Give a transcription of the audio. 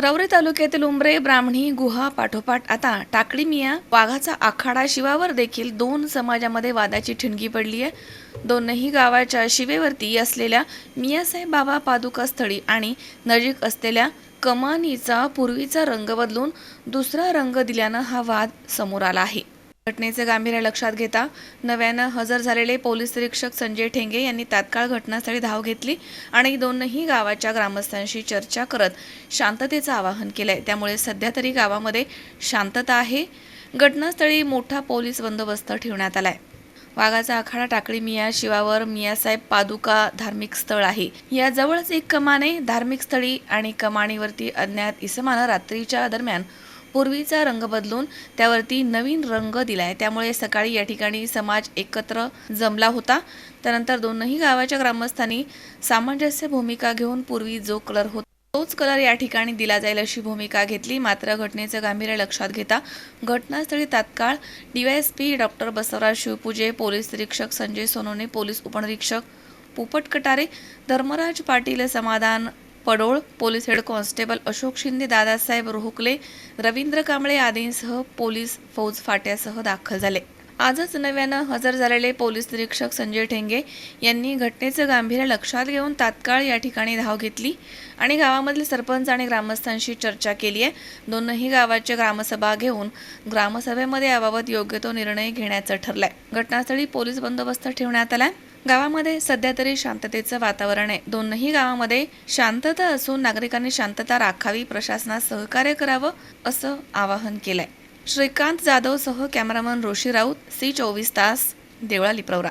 रवरे तालुक्यातील उंबरे ब्राह्मणी गुहा पाठोपाठ आता टाकळी मिया वाघाचा आखाडा शिवावर देखील दोन समाजामध्ये वादाची ठिणगी पडली आहे. दोनही गावाच्या शिवेवरती असलेल्या मियासाहेब बाबा पादुका स्थळी आणि नजीक असलेल्या कमानीचा पूर्वीचा रंग बदलून दुसरा रंग दिल्यानं हा वाद समोर आला आहे. घटनेचे गांभीर्य लक्षात घेता नव्यानं हजर झालेले पोलीस निरीक्षक संजय ठेंगे यांनी तात्काळ घटनास्थळी धाव घेतली आणि दोनही गावाच्या ग्रामस्थांशी चर्चा करत शांततेचं आवाहन केलंय. त्यामुळे सध्या तरी गावामध्ये शांतता आहे. घटनास्थळी मोठा पोलीस बंदोबस्त ठेवण्यात आलाय. वाघाचा आखाडा टाकळी मिया शिवावर मियासाहेब पादुका धार्मिक स्थळ आहे. या जवळच एक कमान आहे धार्मिक स्थळी आणि कमाणीवरती अज्ञात इसमानं रात्रीच्या दरम्यान पूर्वीचा रंग बदलून त्यावरती नवीन रंग दिलाय. त्यामुळे सकाळी या ठिकाणी समाज एकत्र जमला होता. त्यानंतर दोनही गावाच्या ग्रामस्थांनी सामंजस्य भूमिका घेऊन पूर्वी जो कलर होता तोच कलर या ठिकाणी दिला जाईल अशी भूमिका घेतली. मात्र घटनेचं गांभीर्य लक्षात घेता घटनास्थळी तात्काळ DYSP doctor Basavaraj Shivpuje police निरीक्षक संजय सोनोने पोलीस उपनिरीक्षक पोपट Katare Dharmaraj Patil Samadhan Padol police head constable Ashok Shinde Dadasaheb Rohakale Ravindra Kamble आदींसह पोलीस फौज फाट्यासह दाखल झाले. आजच नव्यानं हजर झालेले पोलीस निरीक्षक संजय ठेंगे यांनी घटनेचं गांभीर्य लक्षात घेऊन तात्काळ या ठिकाणी धाव घेतली आणि गावामधील सरपंच आणि ग्रामस्थांशी चर्चा केली आहे. दोनही गावाच्या ग्रामसभा घेऊन ग्रामसभेमध्ये याबाबत योग्य तो निर्णय घेण्याचं ठरलाय. घटनास्थळी पोलीस बंदोबस्त ठेवण्यात आलाय. गावामध्ये सध्या तरी शांततेचं वातावरण आहे. दोनही गावामध्ये शांतता असून नागरिकांनी शांतता राखावी प्रशासनास सहकार्य करावं असं आवाहन केलंय. श्रीकांत जाधव सह कॅमेरामन रोशी राऊत सी चोवीस तास देवळा लिप्रवरा